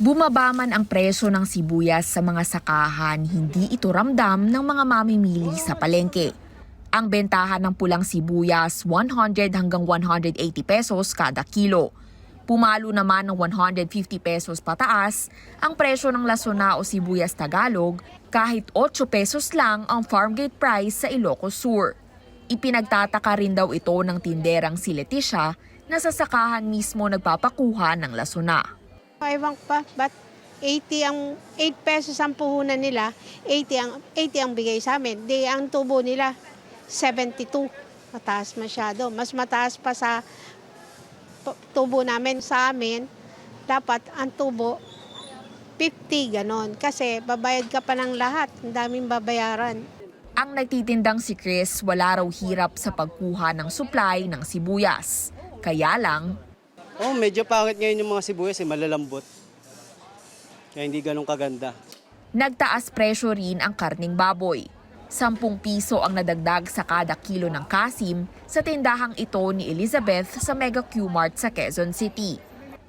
Bumaba man ang presyo ng sibuyas sa mga sakahan, hindi ito ramdam ng mga mamimili sa palengke. Ang bentahan ng pulang sibuyas, 100 hanggang 180 pesos kada kilo. Pumalo naman ng 150 pesos pataas ang presyo ng lasona o sibuyas Tagalog kahit 8 pesos lang ang farm gate price sa Ilocos Sur. Ipinagtataka rin daw ito ng tinderang si Leticia na sa sakahan mismo nagpapakuha ng lasona. Ewan pa, ba't 80 ang 8 pesos ang puhunan nila, 80 ang 80 ang bigay sa amin. Di ang tubo nila 72. Mataas masyado. Mas mataas pa sa tubo namin sa amin. Dapat ang tubo 50 ganon. Kasi babayad ka pa ng lahat. Ang daming babayaran. Ang nagtitindang si Chris wala raw hirap sa pagkuha ng supply ng sibuyas. Kaya lang, Oh, medyo pangit ngayon yung mga sibuyas, eh, malalambot. Kaya hindi ganun kaganda. nagtaas presyo rin ang karning baboy. 10 piso ang nadagdag sa kada kilo ng kasim sa tindahang ito ni Elizabeth sa Mega Q-Mart sa Quezon City.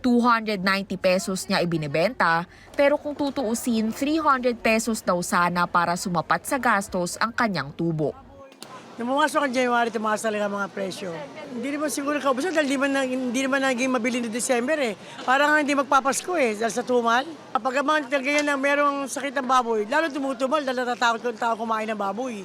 290 pesos niya ibinebenta pero kung tutuusin 300 pesos daw sana para sumapat sa gastos ang kanyang tubo. Nung pumasok ang January, tumaas talaga mga presyo. Hindi naman siguro kaubusan dahil di man, na- hindi naman naging mabili ni December eh. Parang hindi magpapasko eh, dahil sa tumal. Kapag mga ganyan na merong sakit ng baboy, lalo tumutumal dahil natatakot ko ang tao kumain ng baboy.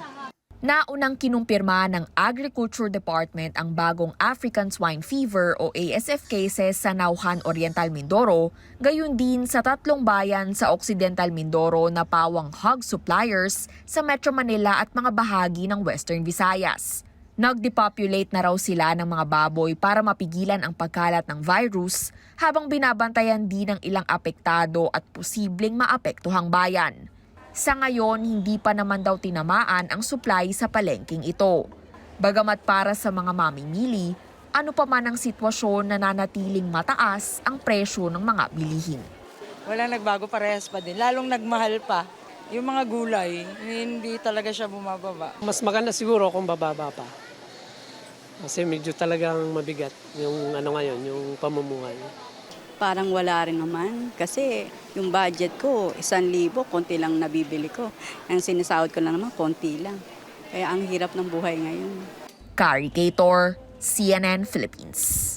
Naunang kinumpirma ng Agriculture Department ang bagong African Swine Fever o ASF cases sa Nauhan Oriental Mindoro, gayon din sa tatlong bayan sa Occidental Mindoro na pawang hog suppliers sa Metro Manila at mga bahagi ng Western Visayas. Nag-depopulate na raw sila ng mga baboy para mapigilan ang pagkalat ng virus habang binabantayan din ng ilang apektado at posibleng maapektuhang bayan. Sa ngayon, hindi pa naman daw tinamaan ang supply sa palengking ito. Bagamat para sa mga mamimili, ano pa man ang sitwasyon na nanatiling mataas ang presyo ng mga bilihin. Wala nagbago, parehas pa din. Lalong nagmahal pa. Yung mga gulay, hindi talaga siya bumababa. Mas maganda siguro kung bababa pa. Kasi medyo talagang mabigat yung ano ngayon, yung pamumuhay. Parang wala rin naman kasi yung budget ko, isang libo, konti lang nabibili ko. Ang sinasahod ko lang naman, konti lang. Kaya ang hirap ng buhay ngayon. Kari Kator, CNN Philippines.